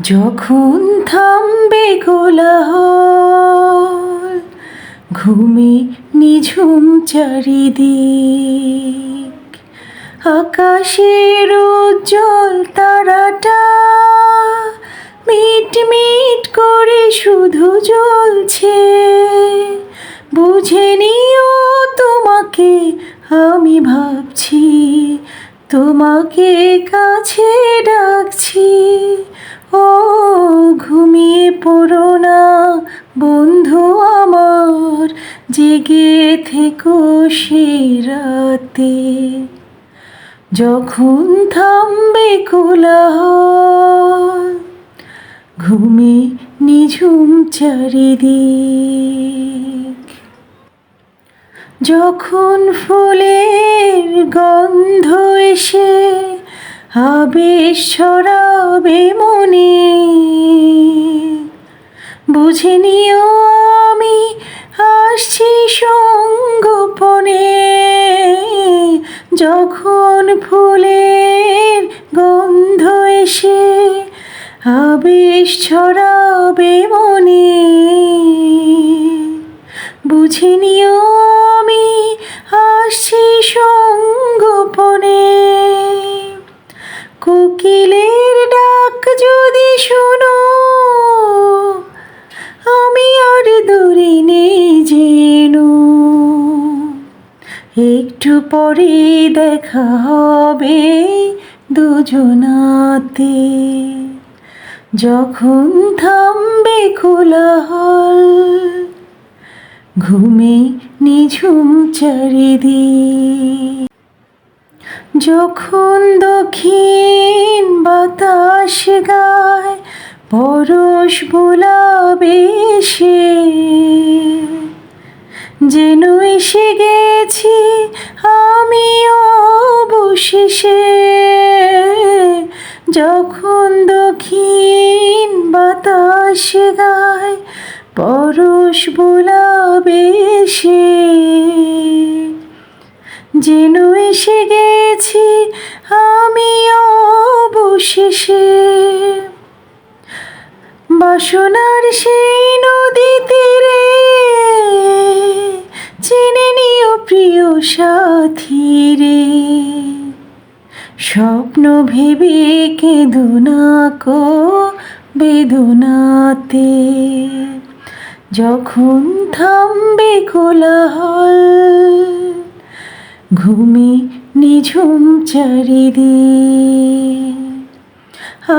যখন থামবে কোলাহল, ঘুমে নিঝুম চারিদিক, আকাশের উজ্জ্বল তারাটা মিট মিট করে শুধু জ্বলছে। বুঝে নিও তোমাকে, আমি ভাবছি, তোমাকে কাছে ডাকছি ও ঘুমিয়ে পড়ো না, বন্ধু আমার, জেগে থেকো সে রাতে। যখন থামবে কোলাহল, ঘুমে নিঝুম চারিদিক। যখন ফুলের গন্ধ এসে আবেশ ছড়াবে মনে বুঝে নিও আমি, আসছি সঙ্গোপনে যখন ফুলের গন্ধ এসে আবেশ ছড়াবে মনে একটু পরে দেখা হবে দুজনাতে। যখন থামবে কোলাহল, ঘুমে নিঝুম চারিদিক। যখন দক্ষিণ বাতাস গায়, পরশ বোলাবে সে। যেন এসে গেছি আমি অবশেষে যখন দক্ষিণ বাতাস গায়, পরশ বোলাবে সে। যেন এসে গেছি আমি অবশেষে বাসনার সেই প্রিয় সাথী রে, স্বপ্ন ভেবে কেঁদো না কো বেদনাতে। যখন থামবে কোলাহল, ঘুমে নিঝুম চারিদিক।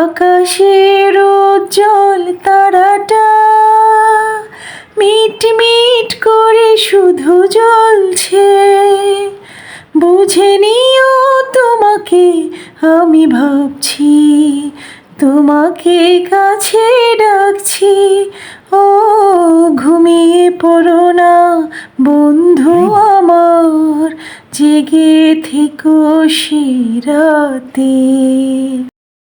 আকাশের উজ্জ্বল তারাটা মিট মিট করে শুধু জ্বলছে। বুঝে নিও তোমাকে, আমি ভাবছি, তোমাকে কাছে ডাকছি। ও, ঘুমিয়ে পড়ো না, বন্ধু আমার, জেগে থেকো সে রাতে।